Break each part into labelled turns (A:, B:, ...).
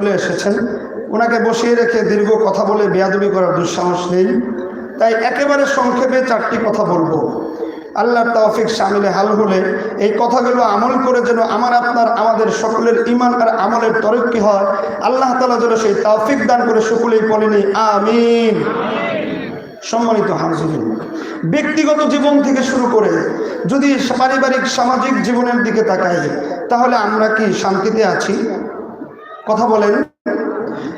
A: চলে এসেছেন। ওনাকে বসিয়ে রেখে দীর্ঘ কথা বলে বেয়াদবি করার দুঃসাহস নেই। তাই একেবারে সংক্ষেপে চারটি কথা বলব। আল্লাহর তৌফিক সামিলে হাল হলে এই কথাগুলো আমল করে যেন আমার আপনার, আমাদের সকলের ইমান আর আমলের তরক্কি হয়। আল্লাহ তালা যেন সেই তৌফিক দান করে সকলেই বলেনি, আমিন। সম্মানিত হাজির ব্যক্তিগত জীবন থেকে শুরু করে যদি পারিবারিক, সামাজিক জীবনের দিকে তাকাই, তাহলে আমরা কি শান্তিতে আছি? কথা বলেন।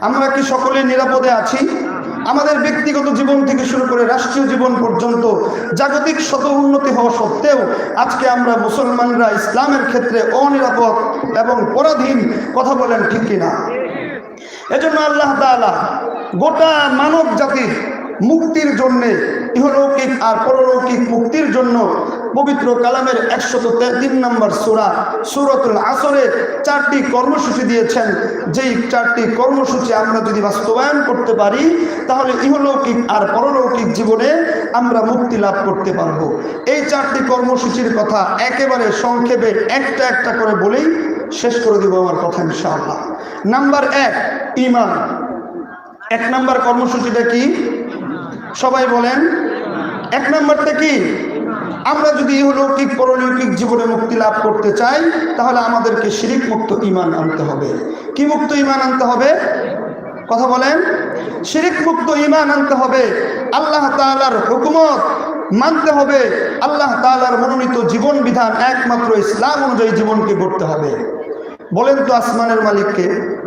A: আমরা কি সকলে নিরাপদে আছি? আমাদের ব্যক্তিগত জীবন থেকে শুরু করে রাষ্ট্রীয় জীবন পর্যন্ত জাগতিক শত উন্নতি হওয়া সত্ত্বেও আজকে আমরা মুসলমানরা ইসলামের ক্ষেত্রে অনিরাপদ এবং পরাধীন কথা বলেন ঠিক কিনা? এজন্য আল্লাহ তাআলা গোটা মানব জাতির মুক্তির জন্যে ইহলৌকিক আর পরলৌকিক মুক্তির জন্য পবিত্র কালামের একশত তিন নম্বর সুরা, সুরতুল আসরে চারটি কর্মসূচি দিয়েছেন। যেই চারটি কর্মসূচি আমরা যদি বাস্তবায়ন করতে পারি, তাহলে ইহলৌকিক আর পরলৌকিক জীবনে আমরা মুক্তি লাভ করতে পারব। এই চারটি কর্মসূচির কথা একেবারে সংক্ষেপে একটা একটা করে বলেই শেষ করে দিব আমার কথা ইনশাআল্লাহ। নাম্বার এক ইমান এক নাম্বার কর্মসূচিটা কি? সবাই বলেন, এক নাম্বারটা কি? আমরা যদি ইহলৌকিক পরলৌকিক জীবনে মুক্তি লাভ করতে চাই, তাহলে আমাদেরকে শিরিক মুক্ত ইমান আনতে হবে। কি মুক্ত ইমান আনতে হবে? কথা বলেন। শিরিক মুক্ত ইমান আনতে হবে আল্লাহ তাআলার হুকুমত। মানতে হবে আল্লাহ তাআলার মনোনীত জীবন বিধান একমাত্র ইসলাম অনুযায়ী জীবনকে গড়তে হবে। বলেন তো আসমানের মালিককে।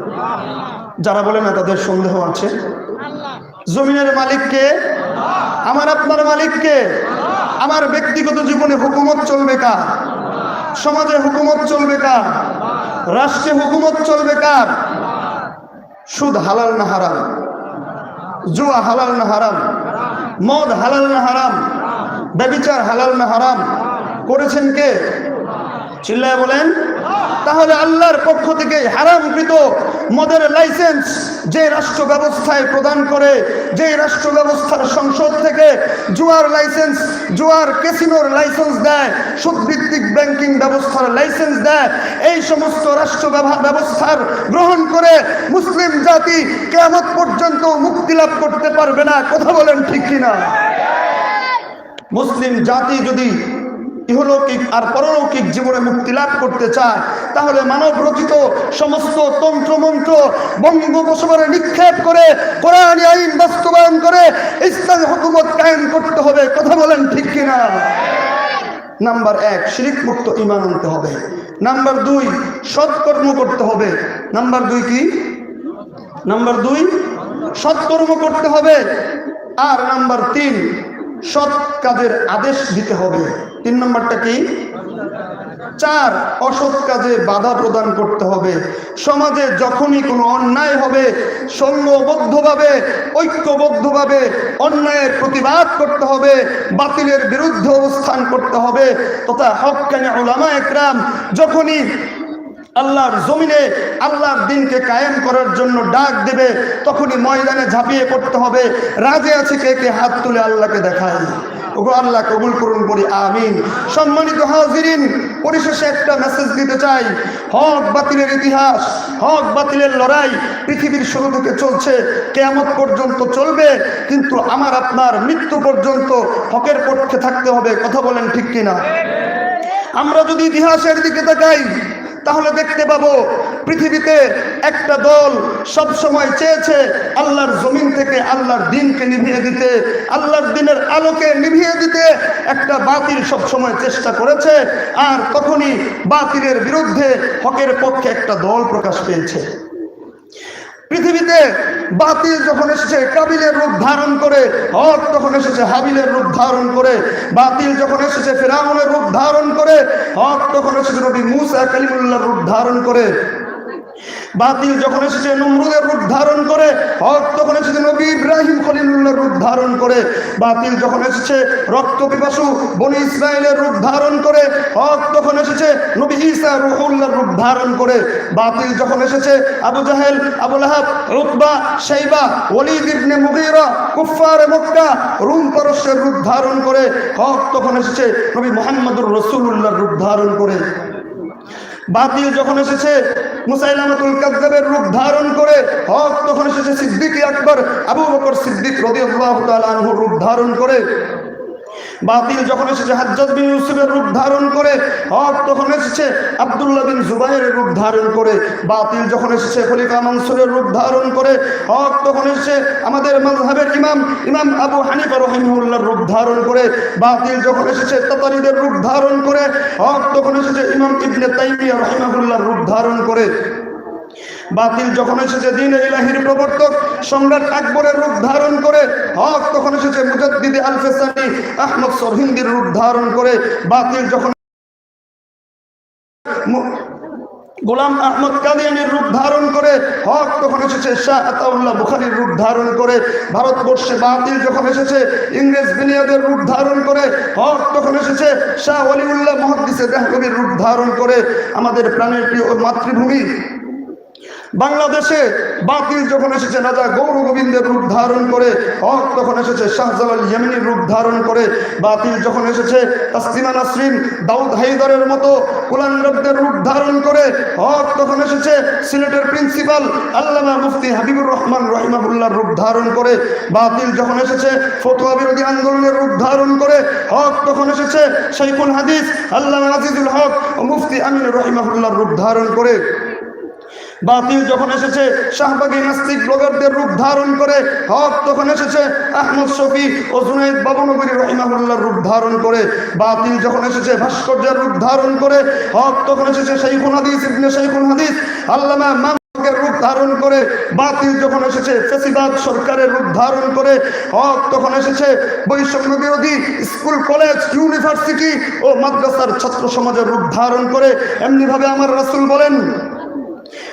A: যারা বলে না তাদের সন্দেহ আছে? জমিনের মালিককে, আমার আপনার মালিককে, আমার ব্যক্তিগত জীবনে হুকুমত চলবে কার? সমাজে হুকুমত চলবে কার? রাষ্ট্রে হুকুমত চলবে কার? সুদ হালাল না হারাম? জুয়া হালাল না হারাম? মদ হালাল না হারাম? ব্যবিচার হালাল না হারাম? করেছেন কে? চিল্লায় বলেন, তাহলে আল্লাহর পক্ষ থেকে হারামকৃত মদের লাইসেন্স যে রাষ্ট্র ব্যবস্থায় প্রদান করে, যে রাষ্ট্র ব্যবস্থার সংসদ থেকে জুয়ার লাইসেন্স, জুয়ার ক্যাসিনোর লাইসেন্স দেয়, সুদভিত্তিক ব্যাংকিং ব্যবস্থার লাইসেন্স দেয়, এই সমস্ত রাষ্ট্র ব্যবস্থার গ্রহণ করে মুসলিম জাতি কেমন পর্যন্ত মুক্তি লাভ করতে পারবে না। কথা বলেন ঠিক কিনা? মুসলিম জাতি যদি ইহলৌকিক আর পরলৌকিক জীবনে মুক্তি লাভ করতে চায়, তাহলে মানব রচিত সমস্ত তন্ত্রমন্ত্র বঙ্গোপসাগরে নিক্ষেপ করে কোরআন আইন বাস্তবায়ন করে ইসলামী হুকুমত কায়েম করতে হবে, কথা বলেন ঠিক কিনা? নাম্বার এক শিরিক মুক্ত ইমান আনতে হবে। নাম্বার দুই, সৎকর্ম করতে হবে। নাম্বার দুই কি? নাম্বার দুই, সৎকর্ম করতে হবে। আর নাম্বার তিন, সৎ কাজের আদেশ দিতে হবে। তিন নম্বরটা কি? চার, অসৎ কাজে বাধা প্রদান করতে হবে। সমাজে যখনই কোনো অন্যায় হবে সংঘবদ্ধভাবে ঐক্যবদ্ধভাবে অন্যায়ের প্রতিবাদ করতে হবে, বাতিলের বিরুদ্ধে অবস্থান করতে হবে, তথা হকানি ওলামা একরাম যখনই আল্লাহর জমিনে আল্লাহর দিনকে কায়েম করার জন্য ডাক দেবে, তখনই ময়দানে ঝাঁপিয়ে পড়তে হবে। রাজে আছে কে কে হাত তুলে আল্লাহকে দেখায়। আল্লাহ কবুল করুন, বলি আমিন। সম্মানিত হাজিরিন, পরিশেষে একটা মেসেজ দিতে চাই। হক বাতিলের ইতিহাস, হক বাতিলের লড়াই পৃথিবীর শুরু থেকে চলছে। কেয়ামত পর্যন্ত চলবে, কিন্তু আমার, আপনার মৃত্যু পর্যন্ত হকের পক্ষে থাকতে হবে। কথা বলেন ঠিক কিনা? আমরা যদি ইতিহাসের দিকে তাকাই, তাহলে দেখতে পাবো পৃথিবীতে একটা দল সব সময় চেয়েছে আল্লাহর জমিন থেকে আল্লাহর দিনকে নিভিয়ে দিতে, আল্লাহর দিনের আলোকে নিভিয়ে দিতে। একটা বাতিল সব সময় চেষ্টা করেছে আর তখনই বাতিলের বিরুদ্ধে হকের পক্ষে একটা দল প্রকাশ পেয়েছে। পৃথিবীতে বাতিল যখন এসেছে, কাবিলের রূপ ধারণ করে, হক তখন এসেছে, হাবিলের রূপ ধারণ করে। বাতিল যখন এসেছে, ফেরাউনের রূপ ধারণ করে, হক তখন এসেছে, নবী মুসা কালিমুল্লাহর রূপ ধারণ করে। বাতিল যখন এসেছে, নমরুদের রূপ ধারণ করে, হক তখন এসেছে নবী ইব্রাহিম খলিলুল্লাহর রূপ ধারণ করে, বাতিল যখন এসেছে, রক্ত পিপাসু বনি ইসরায়েলের রূপ ধারণ করে, হক তখন এসেছে, নবী ঈসা রুহুল্লাহর রূপ ধারণ করে, বাতিল যখন এসেছে, আবু জাহেল, আবু লাহাব রুতবা শাইবা, ওয়ালিদ ইবনে মুগীরা কুফার মক্কা, রুম পারস্যের রূপ ধারণ করে, হক তখন এসেছে, নবী মোহাম্মদুর রাসূলুল্লাহর রূপ ধারণ করে। বাতিল যখন এসেছে, মুসাইলামাতুল কাযযাবের রূপ ধারণ করে হক তখন এসেছে সিদ্দিক আকবর, আবু বকর সিদ্দিক রাদিয়াল্লাহু তাআলা আনহুর রূপ ধারণ করে। বাতিল যখন এসেছে, হাজ্জাজ বিন ইউসুফের রূপ ধারণ করে, হক তখন এসেছে, আব্দুল্লাহ বিন জুবাইরের রূপ ধারণ করে, বাতিল যখন এসেছে, খলিফা মানসুরের রূপ ধারণ করে, হক তখন এসেছে, আমাদের মাযহাবের ইমাম ইমাম আবু হানিফা রহিমাহুল্লাহর রূপ ধারণ করে, বাতিল যখন এসেছে, তাতারিদের রূপ ধারণ করে, হক তখন এসেছে, ইমাম ইবনে তাইমিয়া রহিমাহুল্লাহর রূপ ধারণ করে। বাতিল যখন এসেছে, দিন ইলাহির প্রবর্তক সম্রাট আকবরের রূপ ধারণ করে, হক তখন এসেছে মুজাদ্দিদে আলফেসানি আহমদ সরহিন্দির রূপ ধারণ করে, বাতিল যখন গোলাম আহমদ কাদিয়ানির রূপ ধারণ করে, হক তখন এসেছে শাহ আতাউল্লাহ বুখারির রূপ ধারণ করে, ভারতবর্ষে বাতিল যখন এসেছে, ইংরেজ বিনিয়োগের রূপ ধারণ করে, হক তখন এসেছে শাহ অলিউল্লাহ মহাদ্দিসে দেহকবির রূপ ধারণ করে, আমাদের প্রাণের প্রিয় মাতৃভূমি বাংলাদেশে বাতিল যখন এসেছে, রাজা গৌর গোবিন্দের রূপ ধারণ করে, হক তখন এসেছে, শাহজালাল ইয়েমিনীর রূপ ধারণ করে, বাতিল যখন এসেছে, তাসলিমা নাসরিন দাউদ হাইদারের মতো কুলানরবদের রূপ ধারণ করে, হক তখন এসেছে, সিলেটের প্রিন্সিপাল আল্লামা মুফতি হাবিবুর রহমান রহিমাহুল্লাহর রূপ ধারণ করে, বাতিল যখন এসেছে, ফতোয়া বিরোধী আন্দোলনের রূপ ধারণ করে, হক তখন এসেছে শৈখুল হাদিস আল্লামা আজিজুল হক মুফতি আমিন রহিমাহুল্লাহর রূপ ধারণ করে। বাতিল যখন এসেছে, শাহবাগী নাস্তিক ব্লগারদের রূপ ধারণ করে, হক তখন এসেছে, আহমদ শফি ও জুনাইদ বাবনগরী রহিমাহুল্লাহর রূপ ধারণ করে, বাতিল যখন এসেছে, ভাস্কর্যের রূপ ধারণ করে, হক তখন এসেছে শাইখুল হাদিস, ইবনে শাইখুল হাদিস, আল্লামা মামুকের রূপ ধারণ করে, বাতিল যখন এসেছে, ফেসিবাদ সরকারের রূপ ধারণ করে, হক তখন এসেছে, বৈষম্য বিরোধী স্কুল, কলেজ, ইউনিভার্সিটি ও মাদ্রাসার ছাত্র সমাজের রূপ ধারণ করে, এমনিভাবে আমার রাসূল বলেন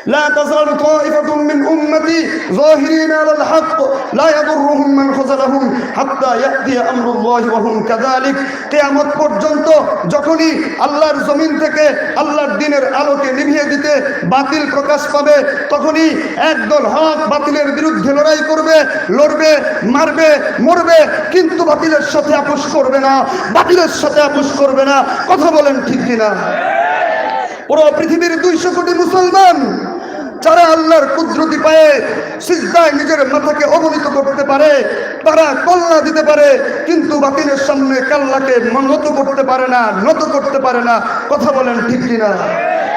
A: لا تزال طائفة من أمتي ظاهرين على الحق لا يضرهم من خذلهم حتى يأتي أمر الله وهم كذلك কেয়ামত পর্যন্ত যখনই আল্লাহর জমিন থেকে আল্লাহর দিনের আলোকে নিভিয়ে দিতে বাতিল প্রকাশ পাবে তখনই একদল হক বাতিলের বিরুদ্ধে লড়াই করবে লড়বে মারবে মরবে কিন্তু বাতিলের সাথে আপোষ করবে না বাতিলের সাথে আপোষ করবে না কথা বলেন ঠিক কিনা পুরো পৃথিবীর দুইশো কোটি মুসলমান যারা আল্লাহর কুদরতি পায়ে সিজদায় নিজের মাথাকে অবনীত করতে পারে, তারা কল্লা দিতে পারে, কিন্তু বাতিলের সামনে কাল্লাকে নত করতে পারে না, নত করতে পারে না। কথা বলেন ঠিক কিনা?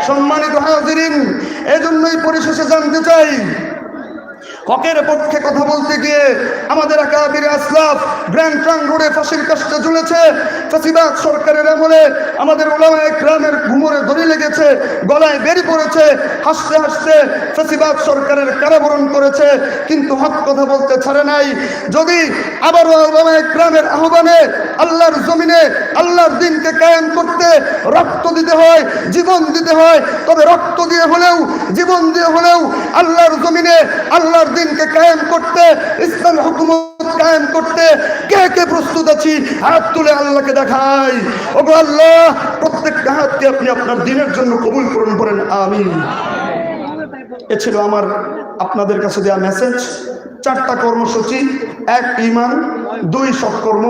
A: সম্মানিত হাজিরিন, এজন্যই পরিশেষে জানতে চাই হকের পক্ষে কথা বলতে গিয়ে আমাদের একাবির আসলাফ গ্র্যান্ড ট্রাং রোডে ফাঁসির কাজটা ঝুলেছে। ফাঁসিবাদ সরকারের আমলে আমাদের ওলামায় গ্রামের ঘুমরে দড়ি লেগেছে, গলায় বেরি পড়েছে। হাসতে হাসতে ফাঁসিবাদ সরকারের কারাবরণ করেছে, কিন্তু হক কথা বলতে ছাড়ে নাই। যদি আবারও ওলামায় গ্রামের আহ্বানে আল্লাহর জমিনে আল্লাহর দিনকে কায়েম করতে রক্ত দিতে হয়, জীবন দিতে হয়, তবে রক্ত দিয়ে হলেও, জীবন দিয়ে হলেও আল্লাহর জমিনে আল্লাহর দিনকে কায়েম করতে, ইসলাম হুকুমত কায়েম করতে কে কে প্রস্তুত আছি? হাত তুলে আল্লাহকে দেখাই। ওগো আল্লাহ, প্রত্যেকটা হাতকে আপনি আপনার দিনের জন্য কবুল করুন করেন আমি এ ছিল আমার, আপনাদের কাছে দেওয়া মেসেজ চারটা কর্মসূচি, এক ইমান দুই সৎকর্ম,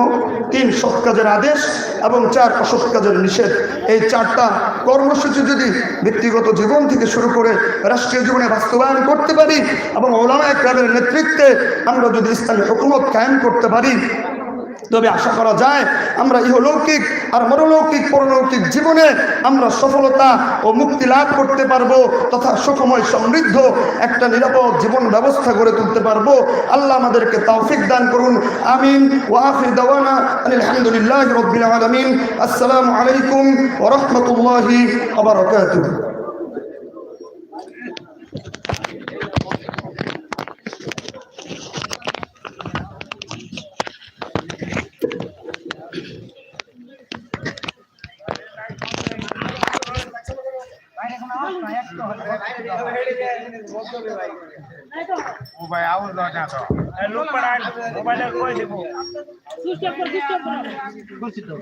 A: তিন সৎ কাজের আদেশ এবং চার অসৎ কাজের নিষেধ। এই চারটা কর্মসূচি যদি ব্যক্তিগত জীবন থেকে শুরু করে রাষ্ট্রীয় জীবনে বাস্তবায়ন করতে পারি এবং ওলামা একরামের নেতৃত্বে আমরা যদি ইসলামী হুকুমত কায়েম করতে পারি তবে আশা করা যায় আমরা ইহলৌকিক আর মরলৌকিক পরলৌকিক জীবনে আমরা সফলতা ও মুক্তি লাভ করতে পারব তথা সুখময় সমৃদ্ধ একটা নিরাপদ জীবন ব্যবস্থা গড়ে তুলতে পারব। আল্লাহ আমাদেরকে তৌফিক দান করুন। আমিন। ওয়াফির দাওয়ানা আলহামদুলিল্লাহ আলমিন। আসসালামু আলাইকুম ওরহমতুল্লাহি હું
B: ભાઈ આવું તો ત્યાં તો. લોક પણ આ મોબાઈલ કોઈ
C: દેખો સુસ્ટ પર સુસ્ટ પર